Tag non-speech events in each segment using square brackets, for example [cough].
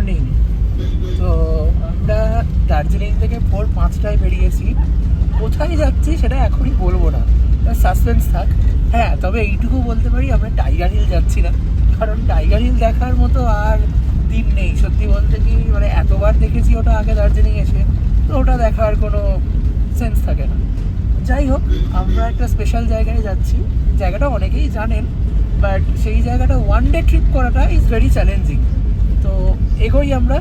Morning তো আমরা দার্জিলিং থেকে ভোর পাঁচটায় বেরিয়েছি। কোথায় যাচ্ছি সেটা এখনই বলব না। সাসপেন্স থাক। হ্যাঁ তবে এইটুকু বলতে পারি, আমরা টাইগার হিল যাচ্ছি না। কারণ টাইগার হিল দেখার মতো আর দিন নেই। সত্যি বলতে কি মানে এতবার দেখেছি ওটা আগে দার্জিলিং এসে, তো ওটা দেখার কোনো সেন্স থাকে না। যাই হোক, আমরা একটা স্পেশাল জায়গায় যাচ্ছি। জায়গাটা অনেকেই জানেন বাট সেই জায়গাটা ওয়ান ডে ট্রিপ করাটা ইজ ভেরি চ্যালেঞ্জিং তো এগোই আমরা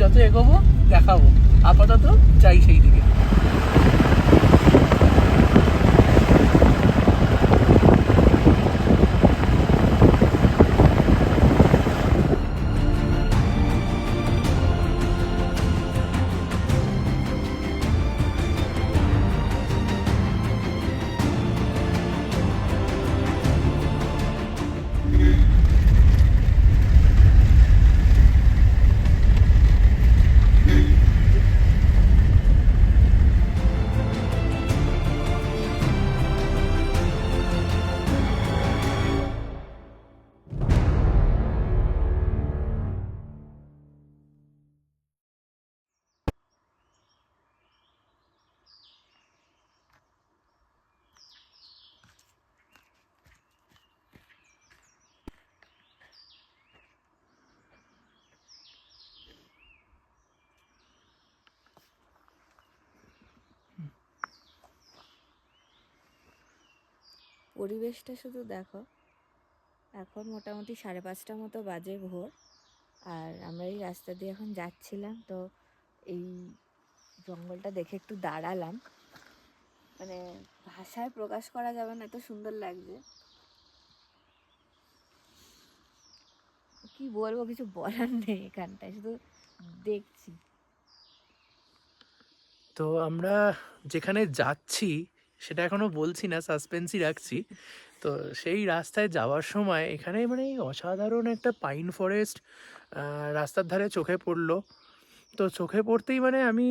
যত এগোবো দেখাবো। আপাতত যাই সেই দিকে পরিবেশটা শুধু দেখো, এখন মোটামুটি সাড়ে পাঁচটা মতো বাজে ভোর। আর আমরা এই রাস্তা দিয়ে এখন যাচ্ছিলাম, তো এই জঙ্গলটা দেখে একটু দাঁড়ালাম। মানে ভাষায় প্রকাশ করা যাবে না, এত সুন্দর লাগছে। কি বলব, কিছু বলার নেই এখানটায়, শুধু দেখছি। তো আমরা যেখানে যাচ্ছি সেটা এখনও বলছি না সাসপেন্সই রাখছি। তো সেই রাস্তায় যাওয়ার সময় এখানে মানে অসাধারণ একটা পাইন ফরেস্ট রাস্তার ধারে চোখে পড়ল। তো চোখে পড়তেই মানে আমি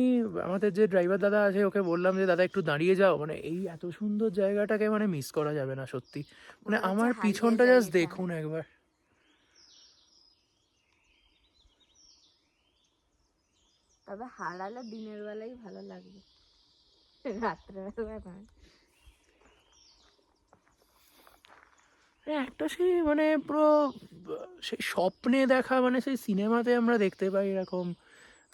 আমাদের যে ড্রাইভার দাদা আছে ওকে বললাম যে দাদা একটু দাঁড়িয়ে যাও। মানে এই এত সুন্দর জায়গাটাকে মানে মিস করা যাবে না সত্যি। মানে আমার পিছনটা জাস্ট দেখুন একবার। তবে হারালে দিনের বেলাই ভালো লাগবে। মানে একটা সেই মানে পুরো, সেই স্বপ্নে দেখা মানে সেই সিনেমাতে আমরা দেখতে পাই এরকম।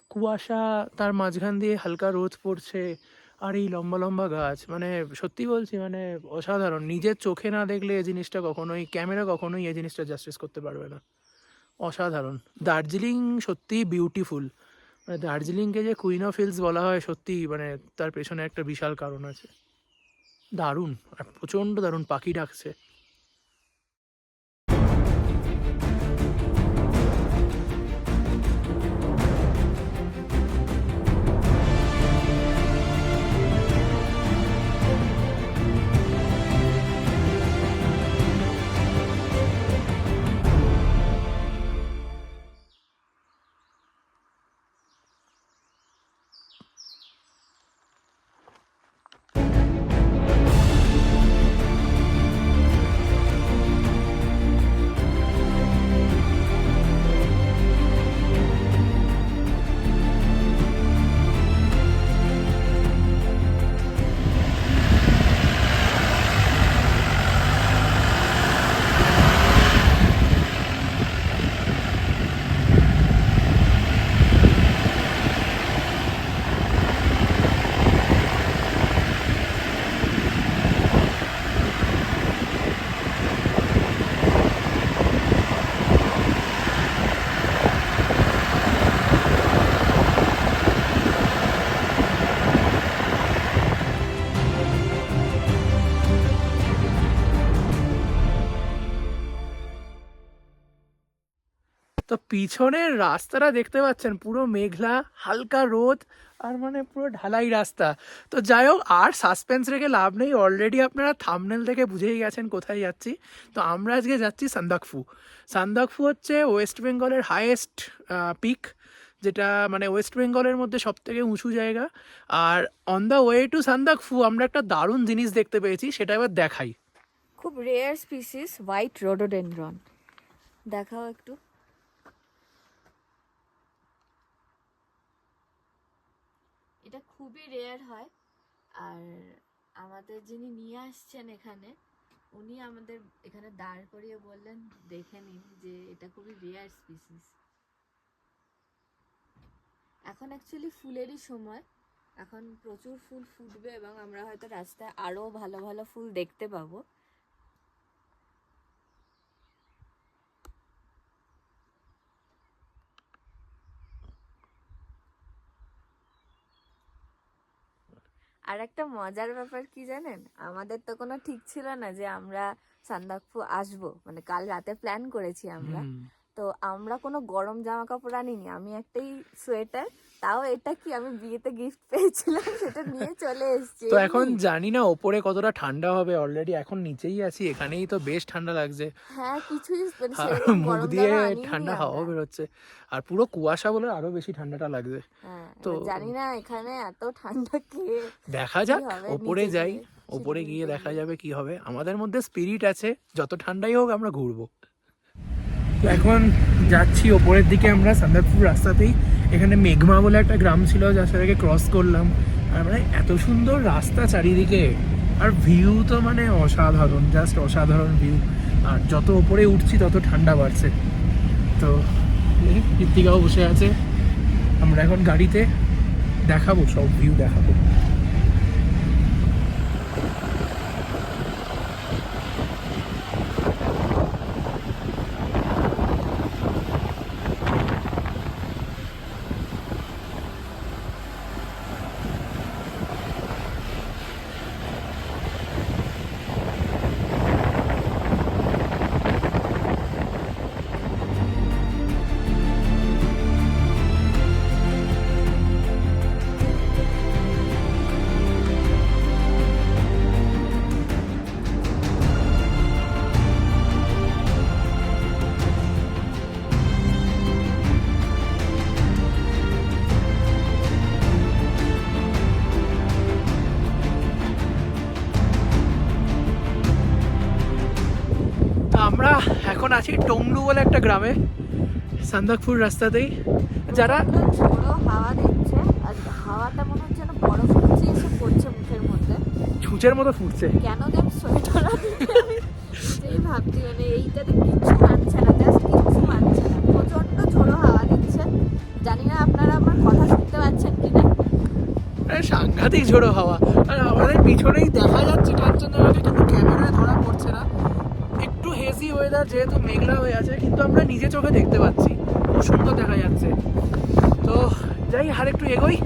কুয়াশা তার মাঝখান দিয়ে হালকা রোদ পড়ছে আর এই লম্বা লম্বা গাছ। মানে সত্যি বলছি মানে অসাধারণ। নিজের চোখে না দেখলে এই জিনিসটা কখনোই, ক্যামেরা কখনোই এই জিনিসটা জাস্টিস করতে পারবে না। অসাধারণ। দার্জিলিং সত্যি বিউটিফুল মানে দার্জিলিংকে যে কুইন অফ হিলস বলা হয় সত্যি মানে তার পেছনে একটা বিশাল কারণ আছে। দারুণ প্রচণ্ড দারুণ পাখি ডাকছে। তো পিছনের রাস্তাটা দেখতে পাচ্ছেন, পুরো মেঘলা, হালকা রোদ, আর মানে পুরো ঢালাই রাস্তা। তো যাই হোক, আর সাসপেন্স রেখে লাভ নেই অলরেডি আপনারা থামনেল থেকে বুঝেই গেছেন কোথায় যাচ্ছি। তো আমরা আজকে যাচ্ছি সান্দাকফু। সান্দাকফু হচ্ছে ওয়েস্ট বেঙ্গলের হায়েস্ট পিক যেটা মানে ওয়েস্ট বেঙ্গলের মধ্যে সব থেকে উঁচু জায়গা। আর on the way to Sandakphu, আমরা একটা দারুণ জিনিস দেখতে পেয়েছি, সেটা এবার দেখাই। খুব রেয়ার স্পিসিস হোয়াইট রোডোডেনড্রন দেখাও একটু এটা খুবই রেয়ার হয়। আর আমাদের যিনি নিয়ে আসছেন এখানে, উনি আমাদের এখানে দাঁড় করিয়ে বললেন, দেখে নিন যে এটা খুবই রেয়ার স্পিসিস এখন অ্যাকচুয়ালি ফুলেরই সময়। এখন প্রচুর ফুল ফুটবে এবং আমরা হয়তো রাস্তায় আরও ভালো ভালো ফুল দেখতে পাবো। আর একটা মজার ব্যাপার কি জানেন? আমাদের তো কোনো ঠিক ছিল না যে আমরা সান্দাকফু আসব। মানে কাল রাতে প্ল্যান করেছি আমরা। তো আমরা কোনো গরম জামা কাপড় আনিনি আমি একটাই সোয়েটার তাও এটা কি আমি বিয়েতে গিফট পেয়েছিলাম [laughs] সেটা নিয়ে চলে এসেছি। তো এখন জানি না ওপরে কতটা ঠান্ডা হবে অলরেডি এখন নিচেই আছি এখানেই তো বেশ ঠান্ডা লাগছে। হ্যাঁ কিছুই মানে মুখ দিয়ে ঠান্ডা। হাওয়া বেরোচ্ছে আর পুরো কুয়াশা বলে আরও বেশি ঠান্ডাটা লাগছে। হ্যাঁ তো- জানি না এখানে এত ঠান্ডা কি দেখা যাক ওপরে যাই ওপরে গিয়ে দেখা। যাবে কি হবে। আমাদের মধ্যে স্পিরিট আছে যত ঠান্ডাই হোক আমরা ঘুরবো। তো এখন যাচ্ছি ওপরের দিকে আমরা সান্দাকপুর রাস্তাতেই। এখানে মেঘমা বলে একটা গ্রাম ছিল, যার সাথে ক্রস করলাম। আর মানে এত সুন্দর রাস্তা চারিদিকে। আর ভিউ তো মানে অসাধারণ জাস্ট অসাধারণ ভিউ আর যত ওপরে উঠছি, তত ঠান্ডা বাড়ছে। তো কৃত্তিকাও বসে আছে। আমরা এখন গাড়িতে দেখাবো, সব ভিউ দেখাবো। আছি টংলু বলে একটা গ্রামে সান্দাকপুর রাস্তাতেই। যারা প্রচণ্ড হাওয়া দিচ্ছে আর হাওয়াটা মনে হচ্ছে যেন বরফ কুচি এসে পড়ছে মুখের মধ্যে। ছুঁচের মতো ফুটছে। কেন সোয়েটার সেই ভাবছি মানে এইটাতে কিচ্ছু মানছে না জাস্ট কিচ্ছু মানছে না। প্রচণ্ড ঝোড়ো হাওয়া দিচ্ছে। জানি না আপনারা আমার কথা শুনতে পাচ্ছেন কিনা। সাংঘাতিক ঝোড়ো হাওয়া। আর আমাদের পিছনেই দেখা যাচ্ছে কাঞ্চনজঙ্ঘাকে কিন্তু ক্যামেরায় ধরা পড়ছে না। ওয়েদার যেহেতু মেঘলা হয়ে আছে কিন্তু আমরা নিজে চোখে দেখতে পাচ্ছি। খুব সুন্দর দেখা যাচ্ছে। তো যাই আর একটু এগোই।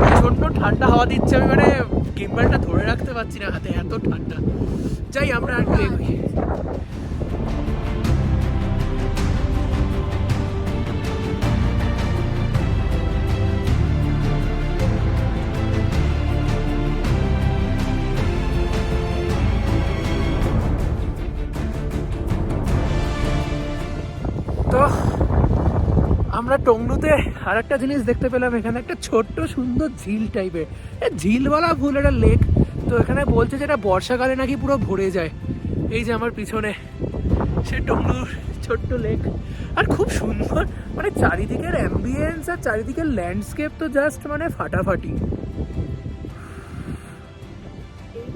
প্রচণ্ড ঠান্ডা হাওয়া দিচ্ছে। আমি মানে গিম্বালটা ধরে রাখতে পারছি না হাতে এত ঠান্ডা। যাই আমরা আর একটু এগোই। টংলুতে আর একটা জিনিস দেখতে পেলাম এখানে, একটা ছোট্ট সুন্দর ঝিল টাইপের ঝিল বলা ভুল একটা লেক তো এখানে বলছে যে এটা বর্ষাকালে নাকি পুরো ভরে যায়। এই যে আমার পিছনে, সে টংলুর ছোট্ট লেক আর খুব সুন্দর মানে চারিদিকের অ্যাম্বিয়েন্স আর চারিদিকের ল্যান্ডস্কেপ তো জাস্ট মানে ফাটাফাটি।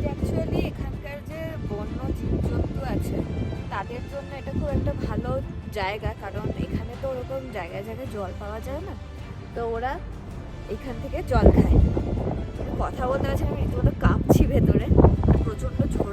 অ্যাকচুয়ালি এখানকার যে বন্য জীবজন্তু আছে, তাদের জন্য এটা খুব একটা ভালো জায়গা, কারণ এখানে তো ওরকম জায়গায় জায়গায় জল পাওয়া যায় না। তো ওরা এখান থেকে জল খায়। কথা বলতে পারছি আমি রীতিমতো কাঁপছি ভেতরে। প্রচণ্ড ঝোড়ো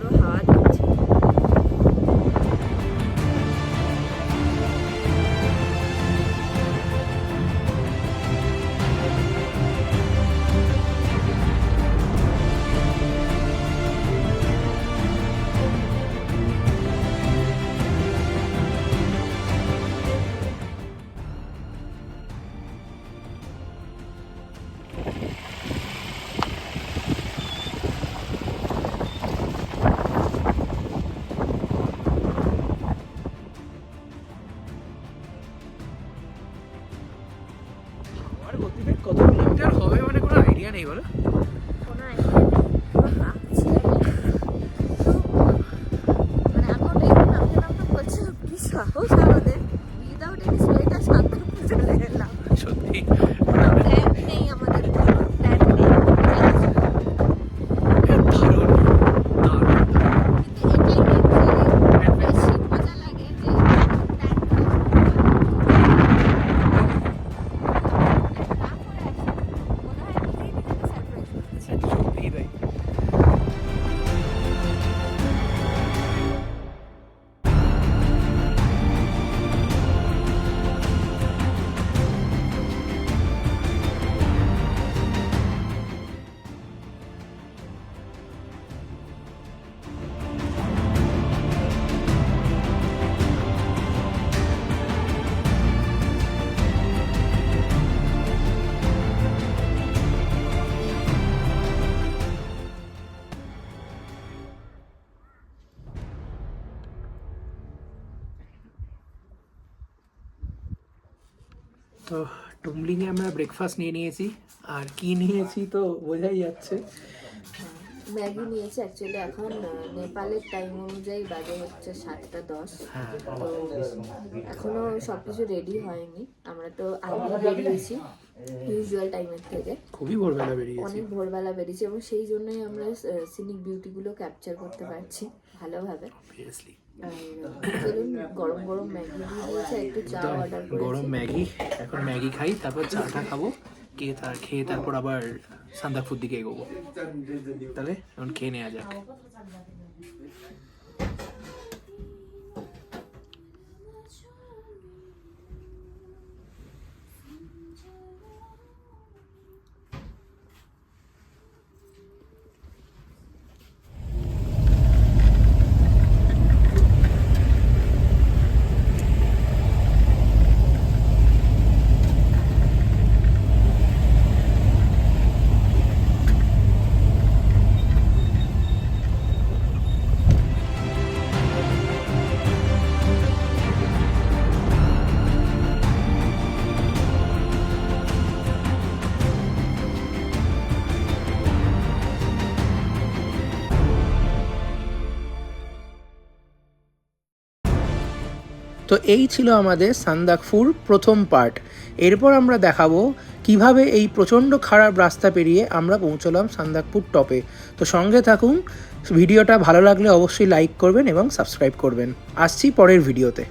তো টুমলিংয়ে আমরা ব্রেকফাস্ট নিয়ে নিয়েছি। আর কি নিয়েছি তো বোঝাই যাচ্ছে। ম্যাগি নিয়েছি অ্যাকচুয়ালি এখন নেপালের টাইম অনুযায়ী বাজে হচ্ছে সাতটা দশ। হ্যাঁ তো এখনও সব কিছু রেডি হয়নি। আমরা তো আগে বেরিয়েছি ইউজুয়াল টাইমের থেকে। খুবই ভোরবেলা বেরিয়েছি। অনেক ভোরবেলা বেরিয়েছি এবং সেই জন্যই আমরা সিনিক বিউটিগুলো ক্যাপচার করতে পারছি ভালোভাবে। অবভিয়াসলি গরম গরম ম্যাগি দিয়েছে একটু চা অর্ডার গরম ম্যাগি এখন ম্যাগি খাই তারপর চাটা খাব খেয়ে তার খেয়ে তারপর আবার সান্দাফুর দিকে এগোবো। তাহলে এখন খেয়ে নেওয়া যাক। তো এই ছিল আমাদের সান্দাকফুর প্রথম পার্ট। এরপর আমরা দেখাবো কীভাবে এই প্রচণ্ড খারাপ রাস্তা পেরিয়ে আমরা পৌঁছলাম সান্দাকপুর টপে। তো সঙ্গে থাকুন, ভিডিওটা ভালো লাগলে অবশ্যই লাইক করবেন এবং সাবস্ক্রাইব করবেন। আসছি পরের ভিডিওতে।